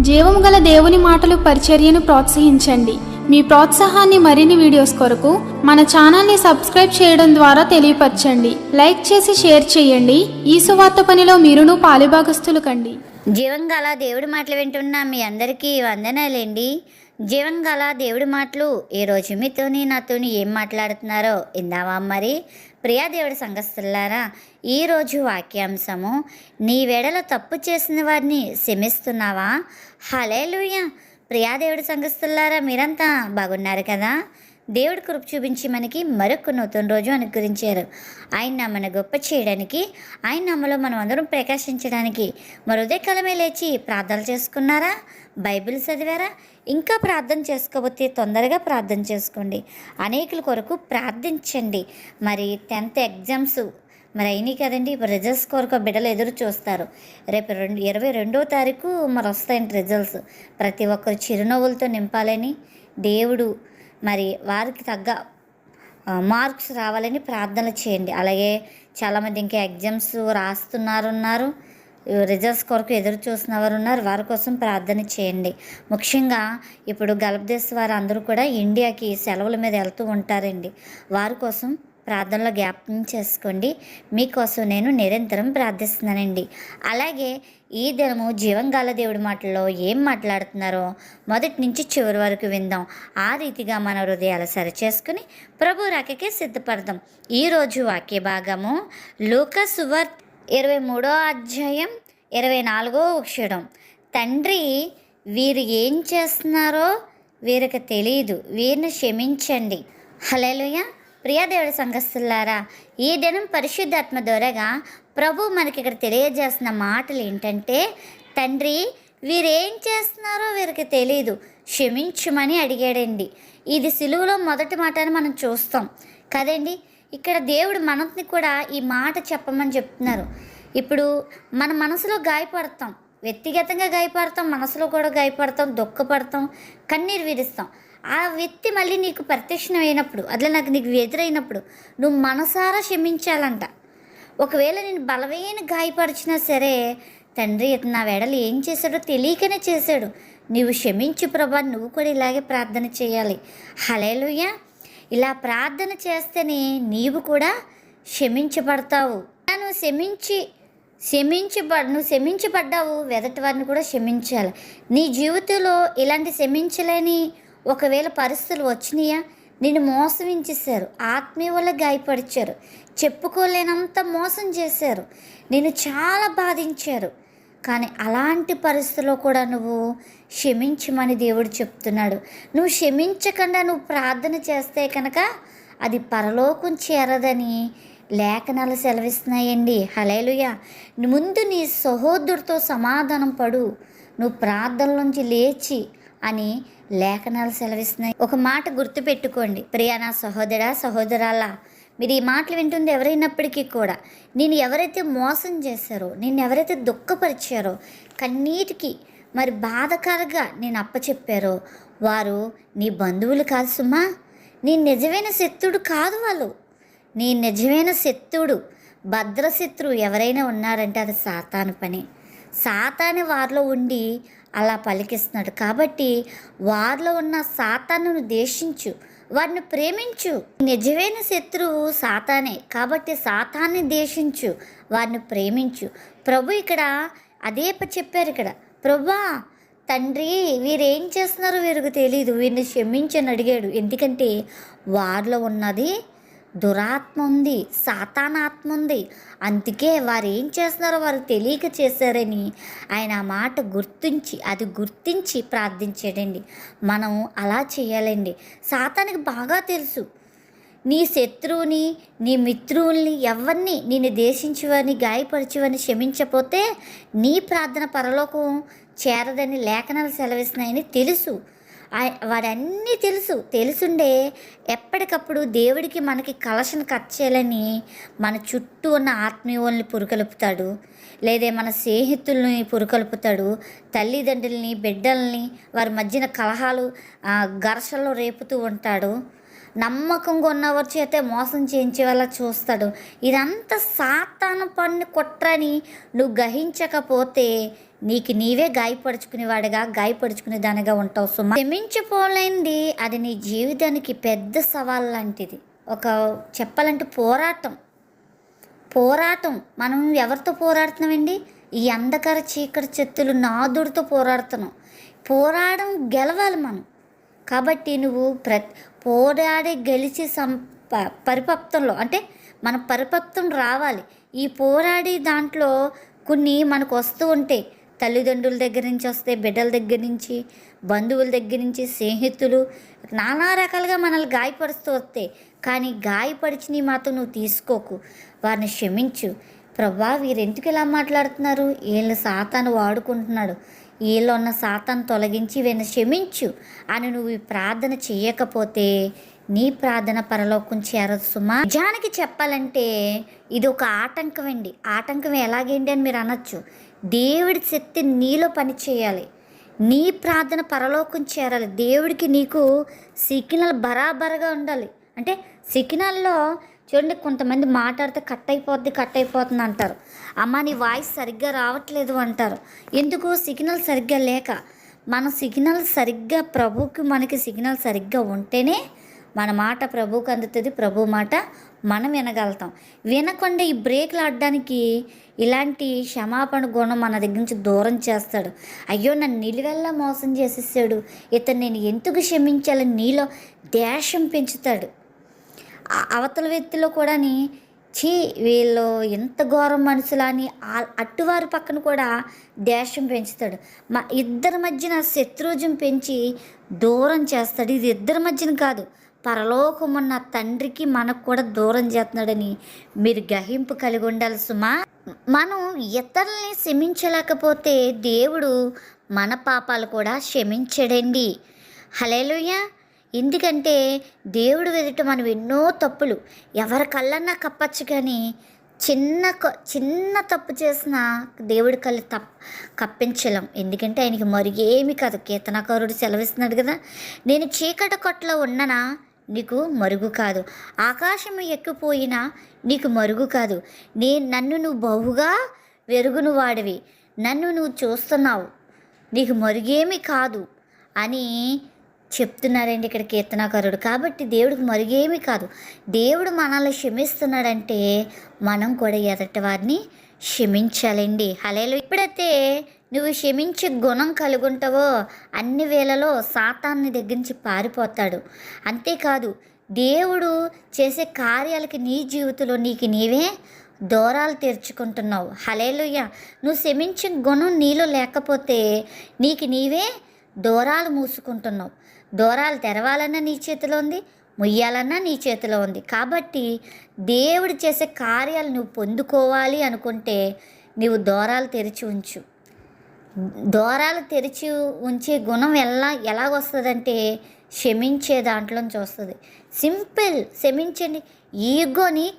జీవం గల దేవుని మాటలు పరిచర్యను ప్రోత్సహించండి. మీ ప్రోత్సాహాన్ని మరిన్ని వీడియోస్ కొరకు మన ఛానల్ని సబ్స్క్రైబ్ చేయడం ద్వారా తెలియపరచండి. లైక్ చేసి షేర్ చేయండి. ఈ సువార్త పనిలో మీరును పాలుభాగస్తులు కండి. జీవం గల దేవుడి మాటలు వింటున్న మీ అందరికీ వందనాలండి. జీవం గల దేవుడి మాటలు ఈ రోజు మీతోని నాతోని ఏం మాట్లాడుతున్నారో ఇందావా మరి? ప్రియా దేవుడి సంఘస్థులారా ఈరోజు వాక్యాంశము నీ వెడల తప్పు చేసిన వారిని శమిస్తున్నావా హలేలుయ ప్రియా దేవుడి సంఘస్థులారా మీరంతా బాగున్నారు కదా? దేవుడి కృప చూపించి మనకి మరొక నూతన రోజు అనుగ్రహించారు. ఆయన నమ్మను గొప్ప చేయడానికి ఆయన నమ్మలో మనం అందరం ప్రకాశించడానికి మరి కాలమే లేచి ప్రార్థనలు చేసుకున్నారా? బైబిల్ చదివారా? ఇంకా ప్రార్థన చేసుకోకపోతే తొందరగా ప్రార్థన చేసుకోండి. అనేకుల కొరకు ప్రార్థించండి. మరి టెన్త్ ఎగ్జామ్స్ మరి అయినాయి కదండి. ఇప్పుడు రిజల్ట్స్ కొరకు బిడ్డలు ఎదురు చూస్తారు. రేపు రెండు ఇరవై రెండో తారీఖు మరి వస్తాయండి రిజల్ట్స్. ప్రతి ఒక్కరు చిరునవ్వులతో నింపాలని దేవుడు మరి వారికి తగ్గ మార్క్స్ రావాలని ప్రార్థన చేయండి. అలాగే చాలామంది ఇంకా ఎగ్జామ్స్ రాస్తున్నారున్నారు. రిజల్ట్స్ కొరకు ఎదురు చూసిన వారు ఉన్నారు వారి కోసం ప్రార్థన చేయండి. ముఖ్యంగా ఇప్పుడు గల్ఫ్ వారు అందరూ కూడా ఇండియాకి సెలవుల మీద వెళ్తూ ఉంటారండి. వారి కోసం ప్రార్థనలో జ్ఞాపకం చేసుకోండి. మీకోసం నేను నిరంతరం ప్రార్థిస్తున్నానండి. అలాగే ఈ దినము జీవంగాల దేవుడి మాటల్లో ఏం మాట్లాడుతున్నారో మొదటి నుంచి చివరి వరకు విందాం. ఆ రీతిగా మన హృదయాలు సరిచేసుకుని ప్రభు రాకకే సిద్ధపడదాం. ఈరోజు వాక్య భాగము లూక సువర్ ఇరవై మూడో అధ్యాయం ఇరవై నాలుగో అక్షరం తండ్రి వీరు ఏం చేస్తున్నారో వీరికి తెలియదు వీరిని క్షమించండి. హలేలుయా ప్రియాదేవుడి సంఘస్థులారా ఈ దినం పరిశుద్ధాత్మ ద్వారాగా ప్రభు మనకి ఇక్కడ తెలియజేస్తున్న మాటలు ఏంటంటే తండ్రి వీరేం చేస్తున్నారో వీరికి తెలియదు క్షమించమని అడిగాడండి. ఇది సిలువలో మొదటి మాట అని మనం చూస్తాం. కదండి? ఇక్కడ దేవుడు మనల్ని కూడా ఈ మాట చెప్పమని చెప్తున్నారు. ఇప్పుడు మన మనసులో గాయపడతాం. వ్యక్తిగతంగా గాయపడతాం మనసులో కూడా గాయపడతాం దుఃఖపడతాం కన్నీరు విరుస్తాం. ఆ వ్యక్తి మళ్ళీ నీకు ప్రత్యక్షం అయినప్పుడు అట్లా నాకు నీకు ఎదురైనప్పుడు నువ్వు మనసారా క్షమించాలంట. ఒకవేళ నేను బలమైన గాయపరిచినా సరే తండ్రి ఇతను నా వెడలు ఏం చేశాడో తెలియకనే చేశాడు. నీవు క్షమించు ప్రభా నువ్వు కూడా ఇలాగే ప్రార్థన చేయాలి. హలేలుయ్య ఇలా ప్రార్థన చేస్తేనే నీవు కూడా క్షమించబడతావు. నువ్వు క్షమించి క్షమించబ నువ్వు క్షమించబడ్డావు వెదటి వారిని కూడా క్షమించాలి. నీ జీవితంలో ఇలాంటి క్షమించలేని ఒకవేళ పరిస్థితులు వచ్చినాయా? నిన్ను మోసమించేశారు. ఆత్మీయ వల్ల గాయపరిచారు. చెప్పుకోలేనంత మోసం చేశారు. నేను చాలా బాధించారు. కానీ అలాంటి పరిస్థితుల్లో కూడా నువ్వు క్షమించమని దేవుడు చెప్తున్నాడు. నువ్వు క్షమించకుండా నువ్వు ప్రార్థన చేస్తే కనుక అది పరలోకం చేరదని లేఖనాలు సెలవిస్తున్నాయండి. హలేలుయ ముందు నీ సహోదరుడితో సమాధానం పడు. నువ్వు ప్రార్థనలోంచి లేచి అని లేఖనాలు సెలవిస్తున్నాయి. ఒక మాట గుర్తుపెట్టుకోండి. ప్రియా నా సహోదరా సహోదరాలా మీరు ఈ మాటలు వింటుంది ఎవరైనప్పటికీ కూడా నేను ఎవరైతే మోసం చేశారో నేను ఎవరైతే దుఃఖపరిచారో కన్నీటికి మరి బాధకరంగా నేను అప్పచెప్పారో వారు నీ బంధువులు కాదు సుమా. నీ నిజమైన శత్రుడు కాదు వాళ్ళు. నీ నిజమైన శత్రుడు భద్రశత్రువు ఎవరైనా ఉన్నారంటే అది సాతాను పని. సాతాని వారిలో ఉండి అలా పలికిస్తున్నాడు. కాబట్టి వారిలో ఉన్న సాతానును దేశించు వారిని ప్రేమించు. నిజమైన శత్రువు సాతానే కాబట్టి సాతాన్ని దేశించు వారిని ప్రేమించు. ప్రభు ఇక్కడ అదే చెప్పారు ఇక్కడ. ప్రభా తండ్రి వీరేం చేస్తున్నారో వీరికి తెలియదు వీరిని క్షమించని అడిగాడు. ఎందుకంటే వారిలో ఉన్నది దురాత్మ ఉంది సాతానాత్మ ఉంది అందుకే వారు ఏం చేస్తున్నారో వారు తెలియక చేశారని ఆయన ఆ మాట గుర్తించి అది గుర్తించి ప్రార్థించాడండి. మనం అలా చేయాలండి. సాతానికి బాగా తెలుసు. నీ శత్రువుని నీ మిత్రువుల్ని ఎవరిని నేను దేశించువని గాయపరచువని క్షమించపోతే నీ ప్రార్థన పరలోకం చేరదని లేఖనాలు సెలవిస్తున్నాయని తెలుసు. వాడన్నీ తెలుసు. తెలుసుండే ఎప్పటికప్పుడు దేవుడికి మనకి కలశను కట్ చేయాలని మన చుట్టూ ఉన్న ఆత్మీయుల్ని పురుకలుపుతాడు. లేదా మన స్నేహితుల్ని పురుకలుపుతాడు. తల్లిదండ్రుల్ని బిడ్డల్ని వారి మధ్యన కలహాలు ఘర్షణలు రేపుతూ ఉంటాడు. నమ్మకంగా ఉన్నవారి చేతే మోసం చేయించే వాళ్ళ చూస్తాడు. ఇదంతా సాతాను పన్ను కుట్రని నువ్వు గ్రహించకపోతే నీకు నీవే గాయపరుచుకునేవాడిగా గాయపరుచుకునే దానిగా ఉంటావు సుమా. క్షమించిపోలేంది. అది నీ జీవితానికి పెద్ద సవాల్ లాంటిది. ఒక చెప్పాలంటే పోరాటం. పోరాటం. మనం ఎవరితో పోరాడుతున్నామండి? ఈ అంధకార చీకటి చెత్తులు నాదుడితో పోరాడుతున్నాం. పోరాడడం గెలవాలి మనం. కాబట్టి నువ్వు ప్ర పోరాడి గెలిచి సం ప- పరిపక్వంలో అంటే మన పరిపక్వం రావాలి. ఈ పోరాడి దాంట్లో కొన్ని మనకు వస్తూ ఉంటాయి తల్లిదండ్రుల దగ్గర నుంచి వస్తే బిడ్డల దగ్గర నుంచి బంధువుల దగ్గర నుంచి స్నేహితులు నానా రకాలుగా మనల్ని గాయపరుస్తూ వస్తాయి కానీ గాయపరిచినవి మాత్రం నువ్వు తీసుకోకు. వారిని క్షమించు. ప్రభా వీరెందుకు ఇలా మాట్లాడుతున్నారు? వీళ్ళని సాతాను వాడుకుంటున్నాడు. వీళ్ళు ఉన్న తొలగించి వీళ్ళని క్షమించు అని నువ్వు ఈ ప్రార్థన చేయకపోతే నీ ప్రార్థన పరలోకం చేరదు సుమా. నిజానికి చెప్పాలంటే ఇది ఒక ఆటంకం అండి. ఆటంకం ఎలాగేంటి అని మీరు అనొచ్చు. దేవుడి శక్తి నీలో పని చేయాలి. నీ ప్రార్థన పరలోకం చేరాలి. దేవుడికి నీకు సిగ్నల్ బరాబరగా ఉండాలి. అంటే సిగ్నల్లో చూడండి కొంతమంది మాట్లాడితే కట్ అయిపోద్ది కట్ అయిపోతుంది అంటారు. అమ్మ నీ వాయిస్ సరిగ్గా రావట్లేదు అంటారు. ఎందుకు? సిగ్నల్ సరిగ్గా లేక. మన సిగ్నల్ సరిగ్గా ప్రభుకి మనకి సిగ్నల్ సరిగ్గా ఉంటేనే మన మాట ప్రభువుకి అందుతుంది ప్రభు మాట మనం వినగలుగుతాం. వినకుండా ఈ బ్రేక్లు ఆడడానికి ఇలాంటి క్షమాపణ గుణం మన దగ్గర నుంచి దూరం చేస్తాడు. అయ్యో నన్ను నిలువెల్లా మోసం చేసేసాడు. ఇతను నేను ఎందుకు క్షమించాలని నీలో దేశం పెంచుతాడు. అవతల వ్యక్తిలో కూడాని చీ వీళ్ళు ఎంత ఘోరం మనుషులని అని అట్టువారి పక్కన కూడా దేశం పెంచుతాడు. మా ఇద్దరి మధ్యన శత్రుజం పెంచి దూరం చేస్తాడు. ఇది ఇద్దరి మధ్యన కాదు పరలోకం ఉన్న తండ్రికి మనకు కూడా దూరం చేస్తున్నాడని మీరు గ్రహింపు కలిగి ఉండాలి సుమా. మనం ఇతరుల్ని క్షమించలేకపోతే దేవుడు మన పాపాలు కూడా క్షమించడండి. హలేలుయ్యా ఎందుకంటే దేవుడు ఎదుట మనం ఎన్నో తప్పులు. ఎవరి కళ్ళన్నా కప్పచ్చు కానీ చిన్న చిన్న తప్పు చేసినా దేవుడి కళ్ళు తప్ కప్పించలేం. ఎందుకంటే ఆయనకి మరుగేమి కాదు. కీర్తనకారుడు సెలవిస్తున్నాడు కదా నేను చీకటి కొట్లో ఉన్ననా? నీకు మరుగు కాదు. ఆకాశం ఎక్కిపోయినా నీకు మరుగు కాదు. నే నన్ను నువ్వు బహుగా వెరుగును వాడివి. నన్ను నువ్వు చూస్తున్నావు. నీకు మరుగేమి కాదు అని చెప్తున్నారండి ఇక్కడ కీర్తనాకారుడు. కాబట్టి దేవుడికి మరుగేమీ కాదు. దేవుడు మనల్ని క్షమిస్తున్నాడంటే మనం కూడా ఎదటి వారిని క్షమించాలండి. హలేలు ఇప్పుడైతే నువ్వు క్షమించే గుణం కలుగుంటావో అన్ని వేళలో సాతాన్ని దగ్గర నుంచి పారిపోతాడు. అంతేకాదు దేవుడు చేసే కార్యాలకి నీ జీవితంలో నీకు నీవే దూరాలు తెరుచుకుంటున్నావు. హలేలుయ్య నువ్వు క్షమించే గుణం నీలో లేకపోతే నీకు నీవే దూరాలు మూసుకుంటున్నావు. దూరాలు తెరవాలన్నా నీ చేతిలో ఉంది ముయ్యాలన్నా నీ చేతిలో ఉంది. కాబట్టి దేవుడు చేసే కార్యాలు నువ్వు పొందుకోవాలి అనుకుంటే నీవు దూరాలు తెరిచి ఉంచు. దూరాలు తెరిచి ఉంచే గుణం ఎలా ఎలాగొస్తుందంటే క్షమించే దాంట్లోంచి వస్తుంది. సింపుల్ క్షమించండి. ఈగోని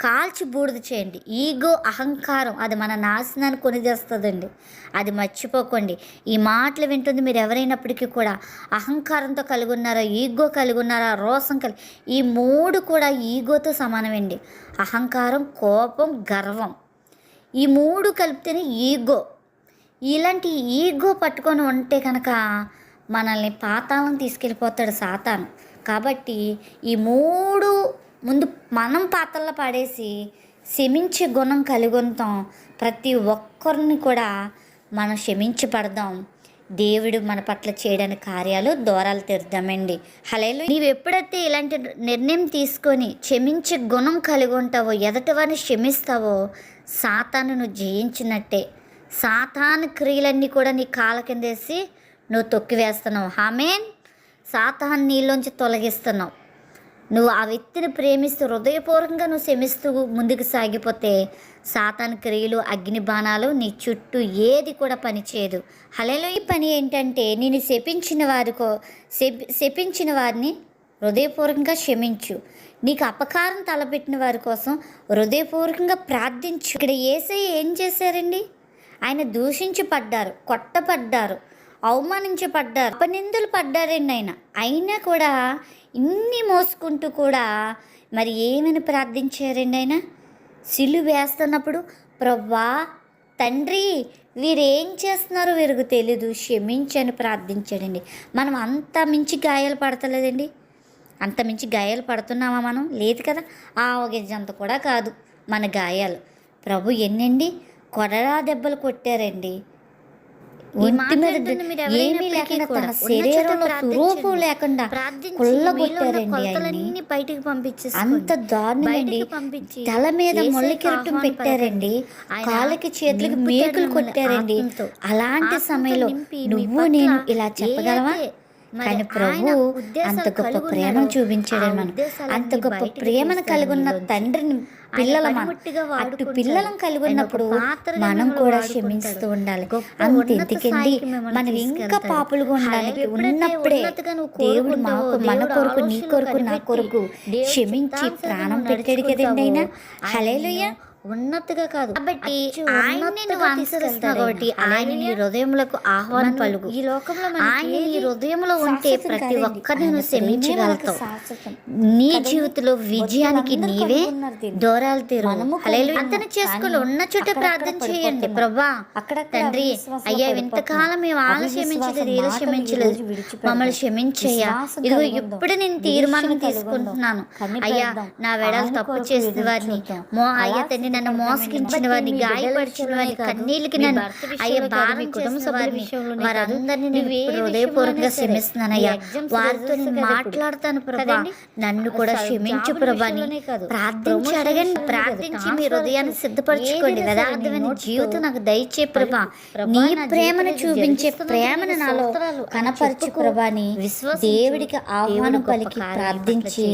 కాల్చి బూడిద చేయండి. ఈగో అహంకారం అది మన నాశనాన్ని కొనిదేస్తుందండి. అది మర్చిపోకండి. ఈ మాటలు వింటుంది మీరు ఎవరైనప్పటికీ కూడా అహంకారంతో కలిగి ఉన్నారా ఈగో కలిగి ఉన్నారా రోసం కలిగి ఈ మూడు కూడా ఈగోతో సమానమండి. అహంకారం కోపం గర్వం. ఈ మూడు కలిపితేనే ఈగో. ఇలాంటి ఈగో పట్టుకొని ఉంటే కనుక మనల్ని పాతాళం తీసుకెళ్ళిపోతాడు సాతాను. కాబట్టి ఈ మూడు ముందు మనం పాత్రలో పడేసి క్షమించే గుణం కలిగి ఉంటాం ప్రతి ఒక్కరిని కూడా మనం క్షమించి పడదాం దేవుడు మన పట్ల చేయడానికి కార్యాలు దూరాలు తెరుద్దామండి హలేలు నీవు ఎప్పుడైతే ఇలాంటి నిర్ణయం తీసుకొని క్షమించే గుణం కలిగి ఉంటావో ఎదటి వారిని క్షమిస్తావో సాతాను నువ్వు జయించినట్టే. సాతాను క్రియలన్నీ కూడా నీ కాళ్ళ కిందేసి నువ్వు తొక్కివేస్తున్నావు. హామేన్ సాతాన్ని నీలోంచి తొలగిస్తున్నావు. నువ్వు ఆ వ్యక్తిని ప్రేమిస్తూ హృదయపూర్వకంగా నువ్వు శమిస్తూ ముందుకు సాగిపోతే సాతాన్ క్రియలు అగ్ని బాణాలు నీ చుట్టూ ఏది కూడా పనిచేయదు. హలలో ఈ పని ఏంటంటే నేను శపించిన వారికో శపి శపించిన వారిని హృదయపూర్వకంగా క్షమించు. నీకు అపకారం తలపెట్టిన వారి కోసం హృదయపూర్వకంగా ప్రార్థించు. ఇక్కడ ఏసై ఏం చేశారండి? ఆయన దూషించి పడ్డారు కొట్టపడ్డారు అవమానించబడ్డారు. అపనిందులు పడ్డారండి ఆయన అయినా కూడా ఇన్ని మోసుకుంటూ కూడా మరి ఏమని ప్రార్థించారండి ఆయన సిల్లు వేస్తున్నప్పుడు ప్రవ్వా తండ్రి వీరేం చేస్తున్నారో వీరికి తెలీదు. క్షమించని ప్రార్థించాడండి. మనం అంత మించి గాయాలు పడతలేదండి. అంత మించి గాయాలు పడుతున్నామా మనం? లేదు కదా. ఆ ఒగించంత కూడా కాదు మన గాయాలు. ప్రభు ఎన్నండి? కొడరా దెబ్బలు కొట్టారండి. ఒంటి మీద ఏమీ లేకుండా శరీరంలో ప్రార్థించండి. లేకుండా ఉన్న ఆయన్ని బయటికి పంపించేసి అంత దారుణమండి తల మీద యేసయ్యకు ముళ్ళ కిరీటం ఆహ్వానం పెట్టారండి కాళ్ళకి చేతులకి మేకులు కొట్టారండి. అలాంటి సమయంలో నువ్వు నేను ఇలా చెప్పగలవా కానీ ప్రభు అంత గొప్ప ప్రేమను చూపించాడు మనం అంత గొప్ప ప్రేమను ఉన్న. తండ్రిని పిల్లల అటు. పిల్లలను కలిగి ఉన్నప్పుడు మనం కూడా. క్షమిస్తూ ఉండాలి అంత ఎందుకండి మనం ఇంకా. పాపులుగా ఎప్పుడైతే ఉన్నప్పుడే దేవుడు మాకు మన కొరకు నీ కొరకు నా కొరకు క్షమించి ప్రాణం పెట్టాడు కదండి నడుచుకుంటావో, హలేలుయ్య ఉన్నతిగా కాదు కాబట్టి కాబట్టి ఆయన. నీ హల్లెలూయా. హృదయములకు ఆహ్వానం పలుకు ఈ లోకంలో ఆయన నీ ఏది హృదయంలో ఉంటే ప్రతి. ఒక్కరిని క్షమించగలుగుతావు. నీ? జీవితంలో విజయానికి నీవే. దూరాలు తీరు. అతను చేసుకుని కానీ ఉన్న చోట ప్రార్థన చేయండి. ప్రభా తండ్రి అయ్యా. ఇంతకాలం మేము అవిశ్వాసం క్షమించలేదు వీళ్ళు మాటలు క్షమించలేదు. మమ్మల్ని క్షమించయ్యా ఇదిగో. ఇప్పుడు నేను తీర్మానం. తీసుకుంటున్నాను. అయ్యా నా వెడలు తప్పు చేసిన వారిని. మో అయ్యా తండ్రి నన్ను మోసగించిన వారిని గాయపరిచిన వారిని కాదు, కన్నీళ్ళకి నన్ను అయ్యా భారం కుటుంబ వారిని వారందరినీ హృదయపూర్వకంగా సరే, క్షమిస్తున్నాను ఈ అయ్యా exams వారితో నేను. మాట్లాడతాను ప్రభా? నన్ను కూడా క్షమించు జాబుల ప్రభా అని విషయంలోనే కాదు, ప్రార్థించి అడగండి ప్రార్థించి మీ హృదయాన్ని సిద్ధపరచుకోండి యథార్థమైన జీవితం నాకు దయచే ప్రభా నీ ప్రేమను చూపించే ప్రేమను నాలో కనపరచు. ప్రభాని. దేవుడికి ఆహ్వానం పలికి ప్రార్థించి.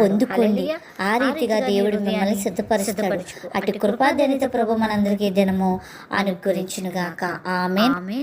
పొందుకోండి. ఆ రీతిగా దేవుడు మిమ్మల్ని సిద్ధపరుస్తాడు. అటు కృపాదనిత ప్రభు మనందరికీ దినము అనుగ్రహించునుగాక. ఆమె ఆమె